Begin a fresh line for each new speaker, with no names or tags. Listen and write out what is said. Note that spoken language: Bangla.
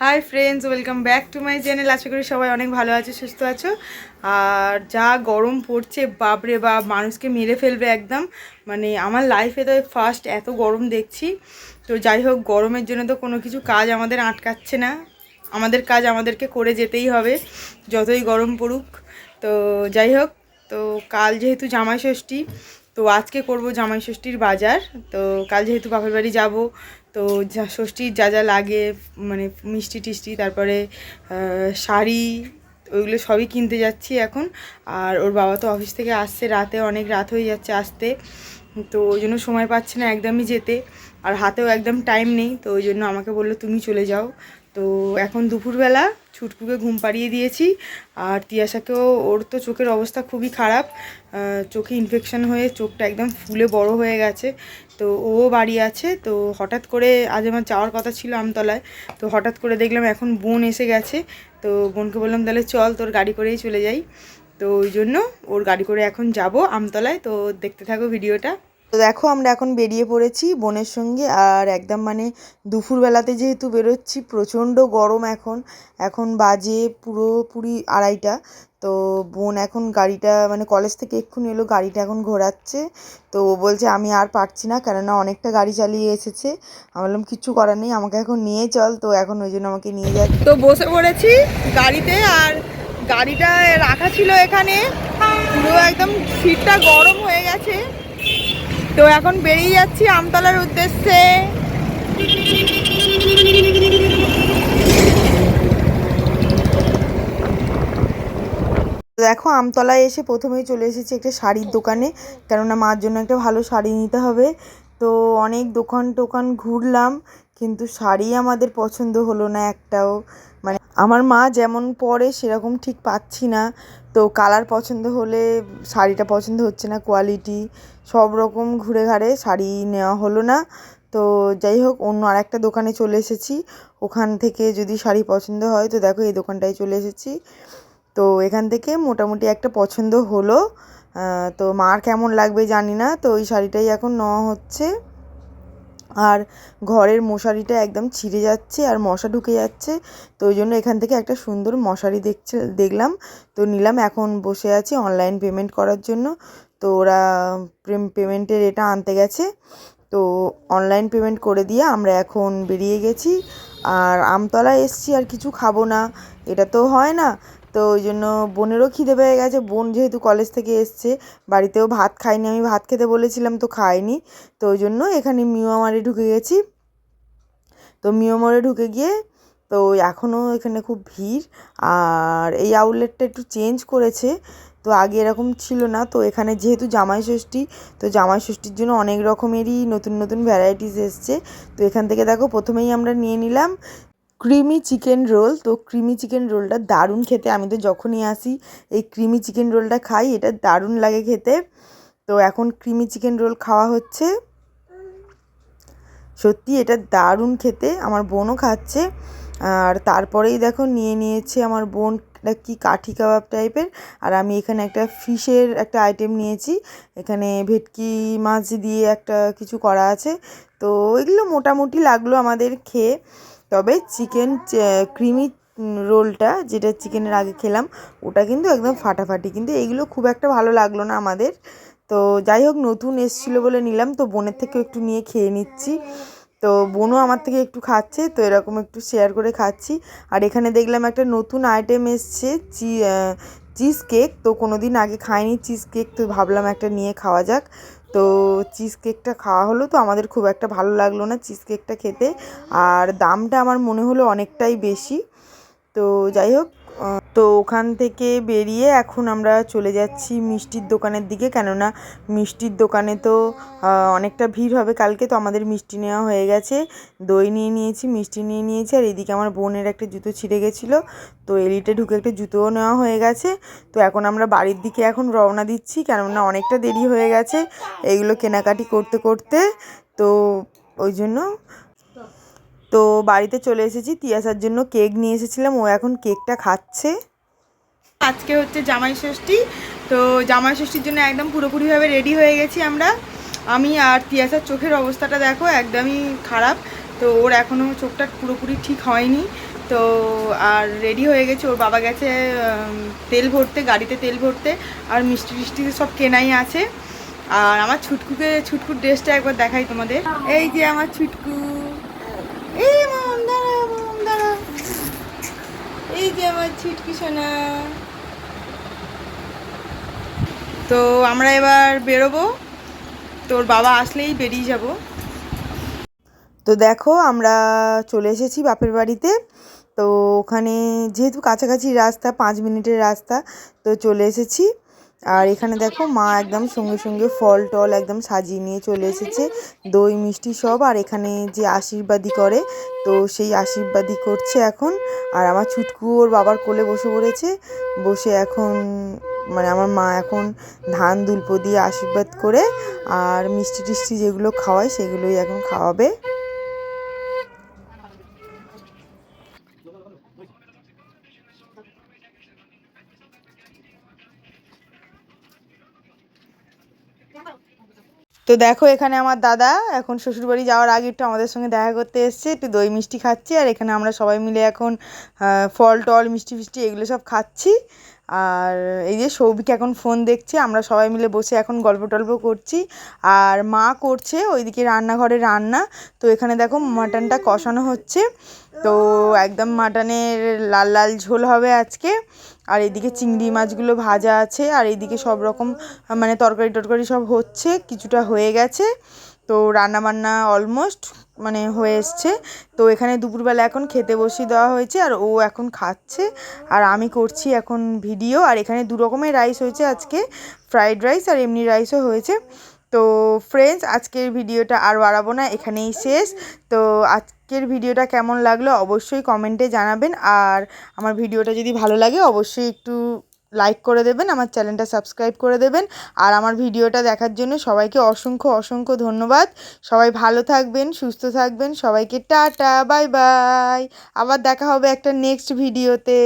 Hi friends welcome back to my channel আশা করি সবাই অনেক ভালো আছে, সুস্থ আছো। আর যা গরম পড়ছে, বাপরে বাপ, মানুষকে মেরে ফেলবে একদম। মানে আমার লাইফে তো ফার্স্ট এত গরম দেখছি। তো যাই হোক, গরমের জন্য তো কোনো কিছু কাজ আমাদের আটকাচ্ছে না। আমাদের কাজ আমাদেরকে করে যেতেই হবে, যতই গরম পড়ুক। তো যাই হোক, তো কাল যেহেতু জামাই ষষ্ঠী, তো আজকে করব জামাই ষষ্ঠীর বাজার। তো কাল যেহেতু বাপের বাড়ি যাব তো যা ষষ্ঠীর যা যা লাগে মানে মিষ্টি টিষ্টি, তারপরে শাড়ি, ওইগুলো সবই কিনতে যাচ্ছি এখন। আর ওর বাবা তো অফিস থেকে আসছে, রাতে অনেক রাত হয়ে যাচ্ছে আসতে। তো ওই জন্য সময় পাচ্ছে না একদমই যেতে। আর হাতেও একদম টাইম নেই, তো ওই জন্য আমাকে বলল, তুমি চলে যাও। তো এখন দুপুরবেলা ছুটকুকে ঘুম পাড়িয়ে দিয়েছি আর তিয়াশাকেও, ওর তো চোখের অবস্থা খুবই খারাপ চোখে ইনফেকশন হয়ে চোখটা একদম ফুলে বড় হয়ে গেছে, তো ও বাড়ি আছে, তো হঠাৎ করে আজ আমার যাওয়ার কথা ছিল আমতলায়, তো হঠাৎ করে দেখলাম এখন বোন এসে গেছে, তো বোনকে বললাম, তাহলে চল তোর গাড়ি করেই চলে যাই। তো ওই জন্য ওর গাড়ি করে এখন যাব আমতলায়, তো দেখতে থাকো ভিডিওটা। তো দেখো আমরা এখন বেরিয়ে পড়েছি বোনের সঙ্গে আর একদম মানে দুপুরবেলাতে যেহেতু বেরোচ্ছি, প্রচণ্ড গরম এখন। এখন বাজে পুরোপুরি আড়াইটা। তো বোন এখন গাড়িটা মানে কলেজ থেকে এক্ষুনি এলো, গাড়িটা এখন ঘোরাচ্ছে। তো ও বলছে, আমি আর পারছি না কেননা অনেকটা গাড়ি চালিয়ে এসেছে। আমি বললাম কিচ্ছু করার নেই, আমাকে এখন নিয়ে চল। তো এখন ওই জন্য আমাকে নিয়ে যাচ্ছে। তো বসে পড়েছি গাড়িতে আর গাড়িটা রাখা ছিল এখানে। পুরো একদম সিটটা গরম হয়ে গেছে। তো এখন বেরিয়ে যাচ্ছি আমতলার উদ্দেশ্যে। দেখো, আমতলায় এসে প্রথমেই চলে এসেছি একটা শাড়ির দোকানে, কেননা মার জন্য একটা ভালো শাড়ি নিতে হবে। তো অনেক দোকান টোকান ঘুরলাম, কিন্তু শাড়ি আমাদের পছন্দ হলো না একটাও। মানে আমার মা যেমন পরে, সেরকম ঠিক পাচ্ছি না। তো কালার পছন্দ হলে শাড়িটা পছন্দ হচ্ছে না কোয়ালিটি সব রকম ঘুরে ঘাড়ে শাড়ি নেওয়া হলো না। তো যাই হোক, অন্য আরেকটা দোকানে চলে এসেছি। ওখান থেকে যদি শাড়ি পছন্দ হয় তো দেখো এই দোকানটায় চলে এসেছি। তো এখান থেকে মোটামুটি একটা পছন্দ হলো। তো মার কেমন লাগবে জানি না, তো ওই শাড়িটাই এখন নেওয়া হচ্ছে। আর ঘরের মশারিটা একদম ছিঁড়ে যাচ্ছে আর মশা ঢুকে যাচ্ছে। তো ওই জন্য এখান থেকে একটা সুন্দর মশারি দেখছে, দেখলাম। তো নিলাম, এখন বসে আছি অনলাইন পেমেন্ট করার জন্য। তো ওরা পেমেন্টের এটা আনতে গেছে। তো অনলাইন পেমেন্ট করে দিয়ে আমরা এখন বেরিয়ে গেছি। আর আমতলায় এসছি, আর কিছু খাব না। এটা তো হয় না। তো ওই জন্য বোনেরও খিদে পেয়ে গেছে। বোন যেহেতু কলেজ থেকে এসছে, বাড়িতেও ভাত খাইনি। আমি ভাত খেতে বলেছিলাম তো খাইনি। তো ওই জন্য এখানে মিওমারে ঢুকে গেছি। তো মিওমারে ঢুকে গিয়ে তো এখনও এখানে খুব ভিড়। আর এই আউটলেটটা একটু চেঞ্জ করেছে। তো আগে এরকম ছিল না। তো এখানে যেহেতু জামাই ষষ্ঠী, তো জামাই ষষ্ঠীর জন্য অনেক রকমেরই নতুন নতুন ভ্যারাইটিস এসছে। তো এখান থেকে দেখো প্রথমেই আমরা নিয়ে নিলাম। ক্রিমি চিকেন রোল তো ক্রিমি চিকেন রোলটা দারুণ খেতে। আমি তো যখনই আসি, এই ক্রিমি চিকেন রোলটা খাই, এটা দারুণ লাগে খেতে। তো এখন ক্রিমি চিকেন রোল খাওয়া হচ্ছে। সত্যি এটা দারুণ খেতে, আমার বোনও খাচ্ছে। আর তারপরেই দেখো নিয়ে নিয়েছে আমার বোন এটা কি কাঠি কাবাব টাইপের। আর আমি এখানে একটা ফিশের একটা আইটেম নিয়েছি। এখানে ভেটকি মাছ দিয়ে একটা কিছু করা আছে। তো এগুলো মোটামুটি লাগল আমাদের খেয়ে। তবে চিকেন ক্রিমি রোলটা যেটা চিকেনের আগে খেলাম, ওটা কিন্তু একদম ফাটাফাটি। কিন্তু এইগুলো খুব একটা ভালো লাগল না আমাদের। তো যাই হোক, নতুন এসছিলো বলে নিলাম। তো বোনের থেকেও একটু নিয়ে খেয়ে নিচ্ছি। তো বোনও আমার থেকে একটু খাচ্ছে, তো এরকম একটু শেয়ার করে খাচ্ছি। আর এখানে দেখলাম একটা নতুন আইটেম এসছে চিজ কেক, তো কোনো দিন আগে খাইনি। চিজ কেক তো ভাবলাম একটা নিয়ে খাওয়া যাক। তো চিজ কেকটা খাওয়া হলো, তো আমাদের খুব একটা ভালো লাগল না চিজ কেকটা খেতে। আর দামটা আমার মনে হলো অনেকটাই বেশি। তো যাই হোক তো ওখান থেকে বেরিয়ে এখন আমরা চলে যাচ্ছি মিষ্টির দোকানের দিকে। কেননা মিষ্টির দোকানে তো অনেকটা ভিড় হবে। কালকে তো আমাদের মিষ্টি নেওয়া হয়ে গেছে। দই নিয়ে নিয়েছি, মিষ্টি নিয়ে নিয়েছি, আর এদিকে আমার বোনের একটা জুতো ছিঁড়ে গেছিল। তো এলিটে ঢুকে একটা জুতোও নেওয়া হয়ে গেছে। তো এখন আমরা বাড়ির দিকে এখন রওনা দিচ্ছি, কেননা অনেকটা দেরি হয়ে গেছে। এইগুলো কেনাকাটি করতে করতে, তো ওই জন্য তো বাড়িতে চলে এসেছি তিয়াসার জন্য কেক নিয়ে এসেছিলাম, ও এখন কেকটা খাচ্ছে। আজকে হচ্ছে জামাই ষষ্ঠী, তো জামাই ষষ্ঠীর জন্য একদম পুরোপুরিভাবে রেডি হয়ে গেছি আমরা। আমি আর তিয়াসার চোখের অবস্থাটা দেখো একদমই খারাপ, তো ওর এখনও চোখটা পুরোপুরি ঠিক হয়নি। তো আর রেডি হয়ে গেছে, ওর বাবা গেছে তেল ভরতে, গাড়িতে তেল ভরতে, আর মিষ্টি টিষ্টি সব কেনাই আছে। আর আমার ছুটকুকে, ছুটকুর ড্রেসটা একবার দেখাই তোমাদের। এই যে আমার ছুটকু। যে আমার ছিটকি সোনা? তো আমরা এবার বেরোবো। তোর বাবা আসলেই বেরিয়ে যাব। তো দেখো, আমরা চলে এসেছি বাপের বাড়িতে। তো ওখানে যেহেতু কাছাকাছি রাস্তা, পাঁচ মিনিটের রাস্তা, তো চলে এসেছি। আর এখানে দেখো মা একদম সঙ্গে সঙ্গে ফল টল একদম সাজিয়ে নিয়ে চলে এসেছে। দই, মিষ্টি সব আর এখানে যে আশীর্বাদী করে, তো সেই আশীর্বাদী করছে এখন। আর আমার ছুটকু ওর বাবার কোলে বসে পড়েছে। বসে এখন মানে আমার মা এখন ধান, দুলপো দিয়ে আশীর্বাদ করে আর মিষ্টি টিষ্টি যেগুলো খাওয়ায় সেগুলোই এখন খাওয়াবে। তো দেখো এখানে আমার দাদা, এখন শ্বশুরবাড়ি যাওয়ার আগে একটু আমাদের সঙ্গে দেখা করতে এসছে, একটু দই মিষ্টি খাচ্ছি, আর এখানে আমরা সবাই মিলে এখন ফল টল, মিষ্টি ফিষ্টি এগুলো সব খাচ্ছি। আর এই যে সৌভিক এখন ফোন দেখছে, আমরা সবাই মিলে বসে এখন গল্প টল্প করছি। আর মা করছে ওইদিকে রান্নাঘরে রান্না। তো এখানে দেখো মাটনটা কষানো হচ্ছে। তো একদম মাটনের লাল লাল ঝোল হবে আজকে। আর এদিকে চিংড়ি মাছগুলো ভাজা আছে। আর এইদিকে সব রকম মানে তরকারি টরকারি সব হচ্ছে, কিছুটা হয়ে গেছে। তো রান্না বান্না অলমোস্ট মানে হয়ে এসছে। তো এখানে দুপুরবেলা এখন খেতে বসিয়ে দেওয়া হয়েছে আর ও এখন খাচ্ছে। আর আমি করছি এখন ভিডিও। আর এখানে দু রকমের রাইস হয়েছে আজকে। ফ্রাইড রাইস আর এমনি রাইসও হয়েছে। তো ফ্রেন্ডস আজকের ভিডিওটা আর বাড়াবো না। এখানেই শেষ। তো আজকের ভিডিওটা কেমন লাগল অবশ্যই কমেন্টে জানাবেন। আর আমার ভিডিওটা যদি ভালো লাগে, অবশ্যই একটু লাইক করে দেবেন, আমার চ্যানেলটা সাবস্ক্রাইব করে দেবেন। আর আমার ভিডিওটা দেখার জন্য সবাইকে অসংখ্য অসংখ্য ধন্যবাদ। সবাই ভালো থাকবেন, সুস্থ থাকবেন। সবাইকে টাটা বাই বাই আবার দেখা হবে একটা নেক্সট ভিডিওতে